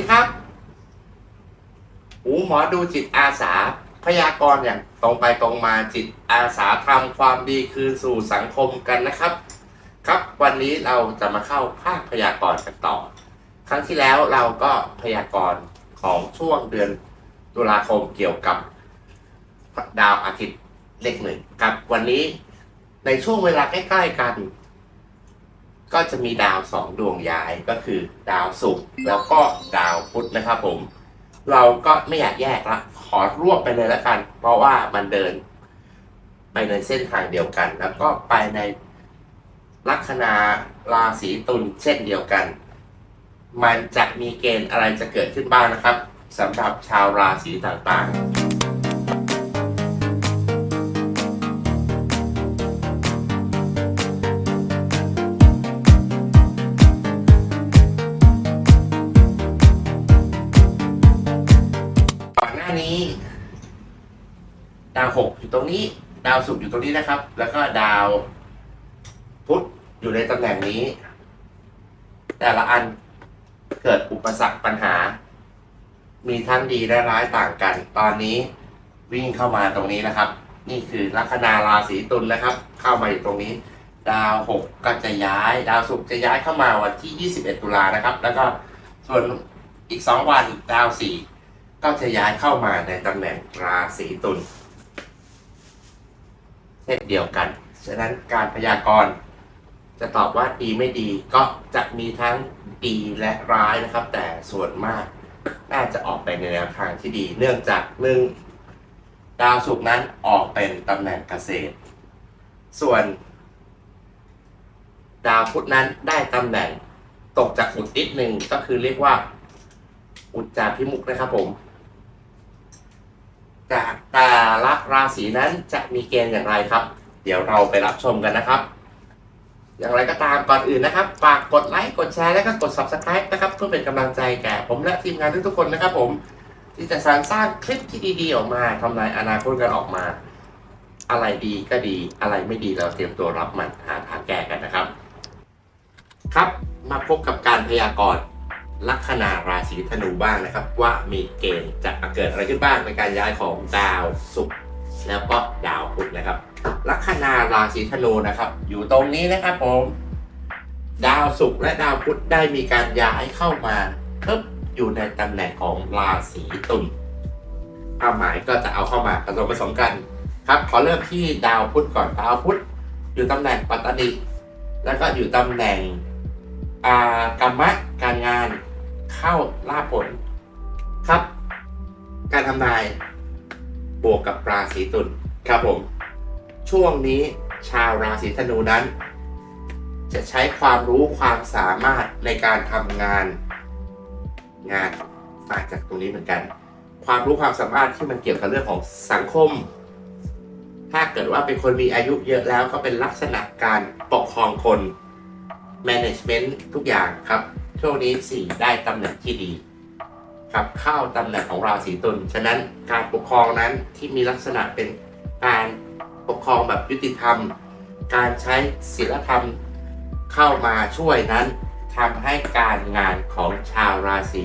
ดีครับหูหมอดูจิตอาสา พยากรณ์อย่างตรงไปตรงมาจิตอาสาทำความดีคืนสู่สังคมกันนะครับ ครับวันนี้เราจะมาเข้าภาคพยากรณ์กันต่อ ครั้งที่แล้วเราก็พยากรณ์ของช่วงเดือนตุลาคมเกี่ยวกับดาวอาทิตย์เลขหนึ่งครับ วันนี้ในช่วงเวลาใกล้ ๆ กัน ก็จะมีดาวสองดวงย้ายก็คือดาวศุกร์แล้วก็ดาวพุธนะครับผม เราก็ไม่อยากแยกละขอรวบไปเลยล้วกัน เพราะว่ามันเดิน ไปในเส้นทางเดียวกัน แล้วก็ไปในลัคนาราศีตุลเช่นเดียวกัน มันจะมีเกณฑ์อะไรจะเกิดขึ้นบ้างนะครับสำหรับชาวราศีต่างๆาวหกอยู่ตรงนี้ ดาวศุกร์อยู่ตรงนี้นะครับ แล้วก็ดาวพุธอยู่ในตำแหน่งนี้ แต่ละอันเกิดอุปสรรคปัญหา มีทั้งดีและร้ายต่างกัน ตอนนี้วิ่งเข้ามาตรงนี้นะครับ นี่คือลัคนาราศีตุลนะครับ เข้ามาอยู่ตรงนี้ ดาวหกก็จะย้าย ดาวศุกร์จะย้ายเข้ามาวันที่ 21 ตุลานะครับ แล้วก็ส่วนอีก 2 วันดาวสี่ก็จะย้ายเข้ามาในตำแหน่งราศีตุล ช่นเดียวกัน ฉะนั้นการพยากรณ์จะตอบว่าดีไม่ดีก็จะมีทั้งดีและร้ายนะครับ แต่ส่วนมากน่าจะออกไปในแนวทางที่ดี เนื่องจากหนึ่งดาวศุกร์นั้นออกเป็นตำแหน่งเกษตร ส่วน ดาวพุธนั้นได้ตำแหน่งตกจากอุดนิดหนึ่งก็คือเรียกว่าอุจจาพิมุกนะครับผม แต่ละราศีนั้นจะมีเกณฑ์อย่างไรครับ เดี๋ยวเราไปรับชมกันนะครับ อย่างไรก็ตามก่อนอื่นนะครับฝากกดไลค์กดแชร์และก็กด subscribe นะครับเพื่อเป็นกำลังใจแก่ผมและทีมงานทุกๆคนนะครับผม ที่จะสร้างสร้างคลิปที่ดีๆออกมาทำนายอนาคตกันออกมา อะไรดีก็ดีอะไรไม่ดีเราเตรียมตัวรับมันหาทางแก้กันนะครับ ครับมาพบกับการพยากรณ์ ลัคนาราศีธนูบ้างนะครับ ว่ามีเกณฑ์จะเกิดอะไรขึ้นบ้างในการย้ายของดาวศุกร์แล้วก็ดาวพุธนะครับ ลัคนาราศีธนูนะครับ อยู่ตรงนี้นะครับผมดาวศุกร์และดาวพุธได้มีการย้ายเข้ามาเพิ่มอยู่ในตำแหน่งของราศีตุลความหมายก็จะเอาเข้ามาผสมผสมกันครับขอเริ่มที่ดาวพุธก่อนดาวพุธอยู่ตำแหน่งปัตตานีแล้วก็อยู่ตำแหน่งกรรมะการงาน เข้าล่าผลครับ การทำนาย บวกกับราศีตุลครับผม ช่วงนี้ชาวราศีธนูนั้น จะใช้ความรู้ความสามารถในการทำงาน งานมาจากตรงนี้เหมือนกัน ความรู้ความสามารถที่มันเกี่ยวกับเรื่องของสังคม ถ้าเกิดว่าเป็นคนมีอายุเยอะแล้วก็เป็นลักษณะการปกครองคน management ทุกอย่างครับ ช่วงนี้สี่ได้ตำแหน่งที่ดีครับเข้าตำแหน่งของราศีตุลฉะนั้นการปกครองนั้นที่มีลักษณะเป็นการปกครองแบบยุติธรรม การใช้ศีลธรรมเข้ามาช่วยนั้นทำให้การงานของชาวราศี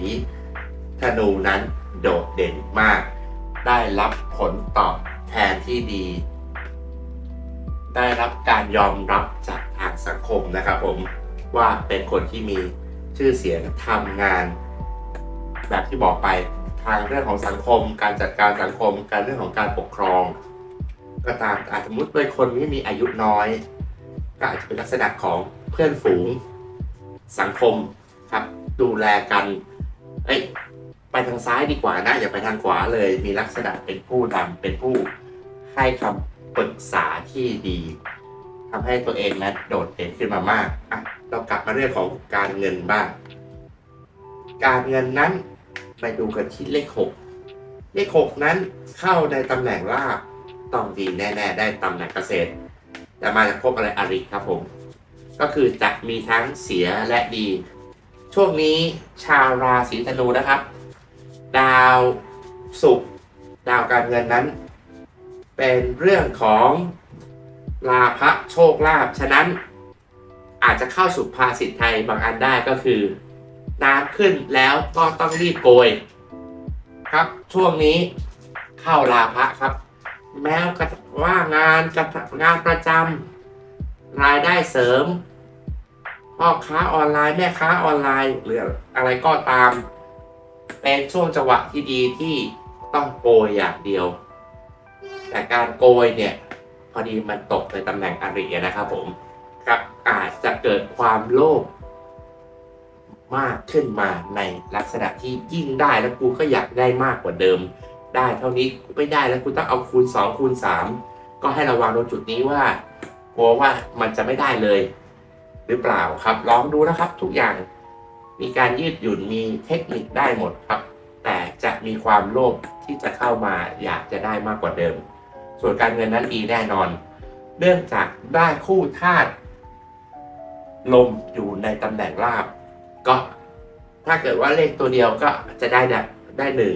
ธนูนั้นโดดเด่นมาก ได้รับผลตอบแทนที่ดี ได้รับการยอมรับจากทางสังคมนะครับผมว่าเป็นคนที่มี ชื่อเสียงทำงาน แบบที่บอกไปทางเรื่องของสังคม การจัดการสังคม การเรื่องของการปกครองก็ตามอาจสมมติเป็นคนที่มีอายุน้อย ก็อาจจะเป็นลักษณะของเพื่อนฝูงสังคมครับ ดูแลกัน เอ้ยไปทางซ้ายดีกว่านะอย่าไปทางขวาเลย มีลักษณะเป็นผู้นำเป็นผู้ให้คำปรึกษาที่ดีทำให้ตัวเองนั้นโดดเด่นขึ้นมามากอะ เรากลับมาเรื่องของการเงินบ้าง การเงินนั้นไปดูกันที่เลขหกเลขหกนั้นเข้าในตำแหน่งลาบต้องดีแน่ ๆ ได้ตำแหน่งเกษตร แต่มาจากภพอะไรอริครับผม ก็คือจะมีทั้งเสียและดี ช่วงนี้ชาวราศีธนูนะครับ ดาวศุกร์ดาวการเงินนั้น เป็นเรื่องของลาภโชคลาภฉะนั้น อาจจะเข้าสุภาษิตไทยบางอันได้ก็คือ น้ำขึ้นแล้วก็ต้องรีบโกย ครับ ช่วงนี้เข้าลาภะครับ แม้ว่างานกับงานประจำรายได้เสริมพ่อค้าออนไลน์แม่ค้าออนไลน์หรืออะไรก็ตาม เป็นช่วงจังหวะที่ดีที่ต้องโกยอย่างเดียว แต่การโกยเนี่ย พอดีมันตกในตำแหน่งอริยนะครับผม ครับอาจจะเกิดความโลภมากขึ้นมาในลักษณะที่ยิ่งได้แล้วกูก็อยากได้มากกว่าเดิม ได้เท่านี้กูไม่ได้แล้วกูต้องเอาคูณ 2 คูณ 3 ก็ให้ระวังตรงจุดนี้ว่ากลัวว่ามันจะไม่ได้เลย หรือเปล่าครับลองดูนะครับทุกอย่างมีการยืดหยุ่นมีเทคนิคได้หมดครับ แต่จะมีความโลภที่จะเข้ามาอยากจะได้มากกว่าเดิม ส่วนการเงินนั้นดีแน่นอน เนื่องจากได้คู่ธาตุ ลมอยู่ในตำแหน่งลาบ ก็ถ้าเกิดว่าเลขตัวเดียวก็จะได้ได้ได้หนึ่ง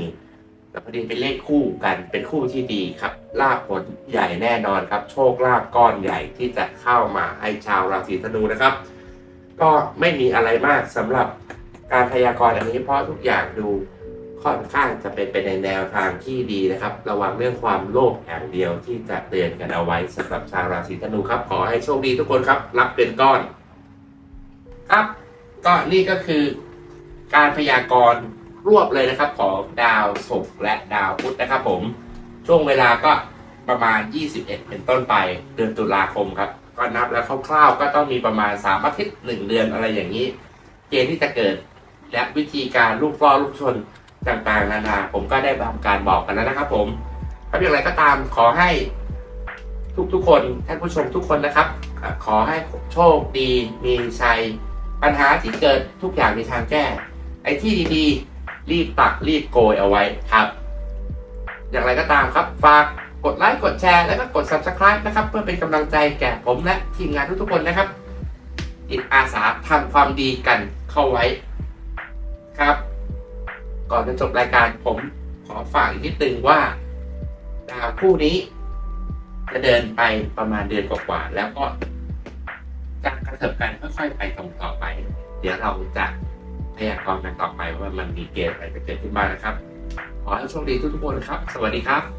แต่พอดีเป็นเลขคู่กันเป็นคู่ที่ดีครับลาบผลใหญ่แน่นอนครับ โชคลาภก้อนใหญ่ที่จะเข้ามาให้ชาวราศีธนูนะครับ ก็ไม่มีอะไรมากสำหรับการพยากรณ์อันนี้เพราะทุกอย่างดูค่อนข้างจะเป็นไปในแนวทางที่ดีนะครับ ระวังเรื่องความโลภอย่างเดียวที่จะเตือนกันเอาไว้สำหรับชาวราศีธนูครับ ขอให้โชคดีทุกคนครับ รับเป็นก้อน ครับ ก็นี่ก็คือการพยากรณ์รวบเลยนะครับ ของดาวศุกร์และดาวพุธนะครับ ผม ช่วงเวลาก็ประมาณ 21 เป็นต้นไปเดือนตุลาคมครับ ก็นับแล้วคร่าวๆก็ต้องมีประมาณ 3 อาทิตย์ 1 เดือนอะไรอย่างนี้ เกณฑ์ที่จะเกิด และวิธีการลูกล่อลูกชนต่างๆ นานา ผมก็ได้ทำการบอกกันแล้วนะครับ ผมครับอย่างไรก็ตามขอให้ทุกๆคนท่านผู้ชมทุกคนนะครับ ขอให้โชคดีมีชัย ปัญหาที่เกิดทุกอย่างมีทางแก้ ไอ้ที่ดีๆ รีบตักรีบโกยเอาไว้ครับ อย่างไรก็ตามครับ ฝากกดไลค์กดแชร์แล้วก็กด subscribe นะครับ เพื่อเป็นกำลังใจแก่ผมและทีมงานทุกๆคนนะครับจิตอาสาทำความดีกันเข้าไว้ครับ ก่อนจะจบรายการผมขอฝากอีกนิดนึงว่าดาวคู่นี้จะเดินไปประมาณเดือนกว่าๆแล้วก็ จะกระเถิบกันค่อยๆไปตรงต่อไป เดี๋ยวเราจะพยากรณ์กันต่อไปว่ามันมีเกณฑ์อะไรจะเกิดขึ้นบ้างนะครับ ขอให้โชคดีทุกๆคนครับ สวัสดีครับ